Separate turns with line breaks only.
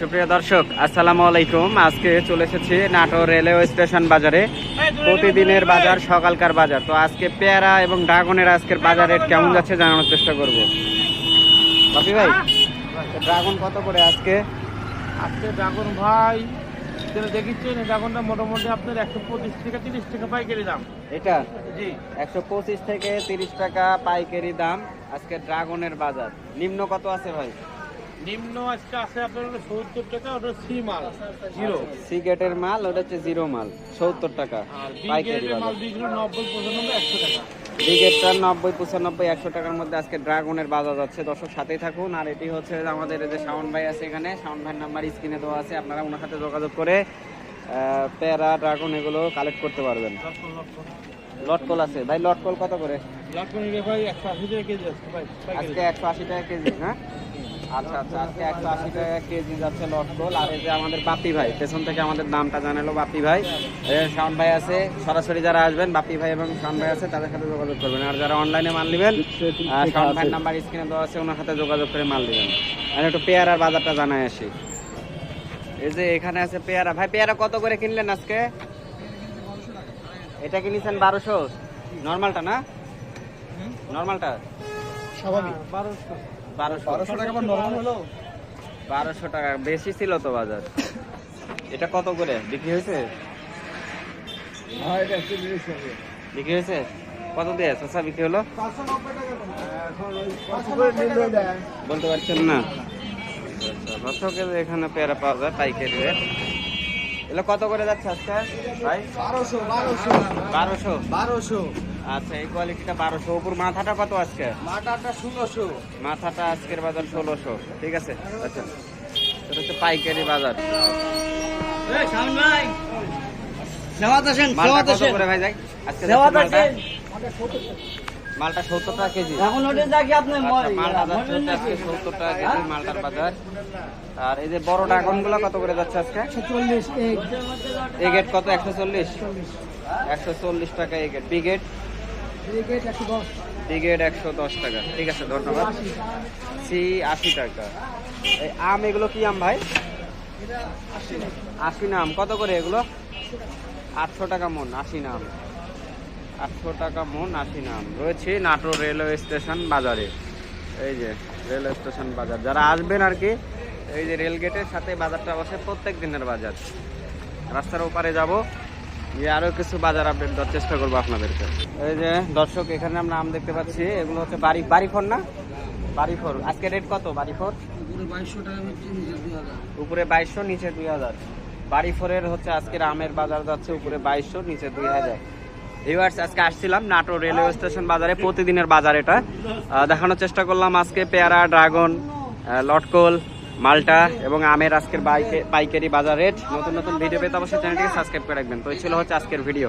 সুপ্রিয় দর্শক আসসালামু আলাইকুম। আজকে চলে এসেছি নাটোর রেলওয়ে স্টেশন বাজারে। প্রতিদিনের বাজার সকালকার বাজার। তো আজকে পেয়ারা এবং ড্রাগনের আজকের বাজার রেট কেমন যাচ্ছে জানানোর চেষ্টা করব। বাপি ভাই ড্রাগন কত করে আজকে?
আজকে ড্রাগন ভাই যেটা দেখিচ্ছেন ড্রাগনটা মোটামুটি আপনার একশো পঁচিশ থেকে তিরিশ টাকা পাইকারি দাম।
এটা?
জি।
একশো পঁচিশ থেকে তিরিশ টাকা পাইকারি দাম আজকে ড্রাগনের বাজার। নিম্ন কত আছে ভাই?
নিম্ন আজকে আছে আপনার হলো সত্তর টাকা ওটা সি মাল জিরো।
সি গেটের মাল ওটা হচ্ছে জিরো মাল সত্তর টাকা
আর বি
পাইকারি
মাল
বাজার।
বিক্রি নব্বই পঁচানব্বই একশো টাকা।
ব্রিগেডটা নব্বই পঁচানব্বই একশো টাকার মধ্যে আজকে ড্রাগনের বাজার যাচ্ছে। দর্শক সাথেই থাকুন। আর এটি হচ্ছে আমাদের এই যে শাওন ভাই আছে এখানে শাওন ভাইয়ের নাম্বার স্ক্রিনে দেওয়া আছে। আপনারা ওনার সাথে যোগাযোগ করে আহ, পেয়ারা ড্রাগন এগুলো কালেক্ট করতে পারবেন।
লটকন লটকন
লটকল আছে। ভাই লটকল কত করে?
এটা ভাই একশো আশি টাকা কেজি আছে ভাই। পাইকারি
আজকে একশো আশি টাকা কেজি না? আচ্ছা আচ্ছা আজকে একশো আশি টাকা কেজি যাচ্ছে লটকল আর এই যে আমাদের বাপি ভাই পেছন থেকে আমাদের দামটা জানালো বাপি ভাই। শাওন ভাই আছে সরাসরি যারা আসবেন বাপি ভাই এবং শাওন ভাই আছে তাদের সাথে যোগাযোগ করবেন। আর যারা অনলাইনে মাল নেবেন শাওন ভাইয়ের নাম্বার স্ক্রিনে দেওয়া আছে ওনার সাথে যোগাযোগ করে মাল নেবেন। আর একটু পেয়ারার বাজারটা জানাই আসি। এই যে এখানে আছে পেয়ারা। ভাই পেয়ারা কত করে কিনলেন আজকে? এটা কিনেছেন বারোশো? নর্মালটা না? নর্মালটা?
স্বাভাবিক। বারোশো।
বারোশো।
টাকা নরমাল হলো?
বারোশো টাকা বেশি ছিল তো বাজার। এটা কত করে? বিক্রি হয়েছে?
হ্যাঁ
বিক্রি হয়েছে? কত দিয়ে? শসা বিক্রি হলো? বলতে পারছেন না? দর্শকের এখানে পেয়ারা পাওয়া যায় পাইকারি রেট। এগুলো কত করে যাচ্ছে আজকে? ভাই?
বারোশো বারোশো।
বারোশো?
বারোশো।
আচ্ছা এই কোয়ালিটিটা বারোশো। উপর মাথাটা কত আজকে?
মাটাটা ষোলোশো।
মাথাটা আজকের বাজার ষোলোশো। ঠিক আছে? আচ্ছা। এটা হচ্ছে পাইকারি বাজার। মালটা সত্তর টাকা কেজি। আচ্ছা, সত্তর টাকা কেজি মালটার বাজার। আর এই যে বড় ড্রাগনগুলো কত করে যাচ্ছে আজকে? এ গেট কত? একশো চল্লিশ। একশো চল্লিশ টাকা A gate B gate B একশো দশ। টাকা। ঠিক আছে ধন্যবাদ। সি আশি টাকা। এই আম এগুলো কি আম ভাই? আশি নাম। কত করে এগুলো? আটশো টাকা মন আশি নাম। আটশো টাকা মন আশি নাম। রয়েছে নাটোর রেলওয়ে স্টেশন বাজারে। এই যে রেলওয়ে স্টেশন বাজার। যারা আসবেন আর কি এই যে রেল গেটের সাথে বাজারটা বসে প্রত্যেক দিনের বাজার। রাস্তার ওপারে যাব। যে আরও কিছু বাজার আপডেট দেওয়ার চেষ্টা করব আপনাদেরকে। এই যে দর্শক, এখানে আমরা আম দেখতে পাচ্ছি, এগুলো হচ্ছে বাড়ি বাড়ি ফোর না? বাড়ি ফোর আজকে রেট কত বাড়ি ফোর উপরে বাইশশো, নিচে দুই হাজার। বাড়ি ফোরের হচ্ছে আজকের আমের বাজার যাচ্ছে উপরে বাইশশো, নিচে দুই হাজার। ভিউয়ার্স আজকে আসছিলাম নাটোর রেলওয়ে স্টেশন বাজারে, প্রতিদিনের বাজার এটা। দেখানোর চেষ্টা করলাম আজকে পেয়ারা, ড্রাগন লটকল মালটা এবং আমের আজকের পাইকারি বাজার রেট নতুন নতুন ভিডিও পেতে অবশ্যই চ্যানেলটিকে সাবস্ক্রাইব করে রাখবেন। তো এই ছিল হচ্ছে আজকের ভিডিও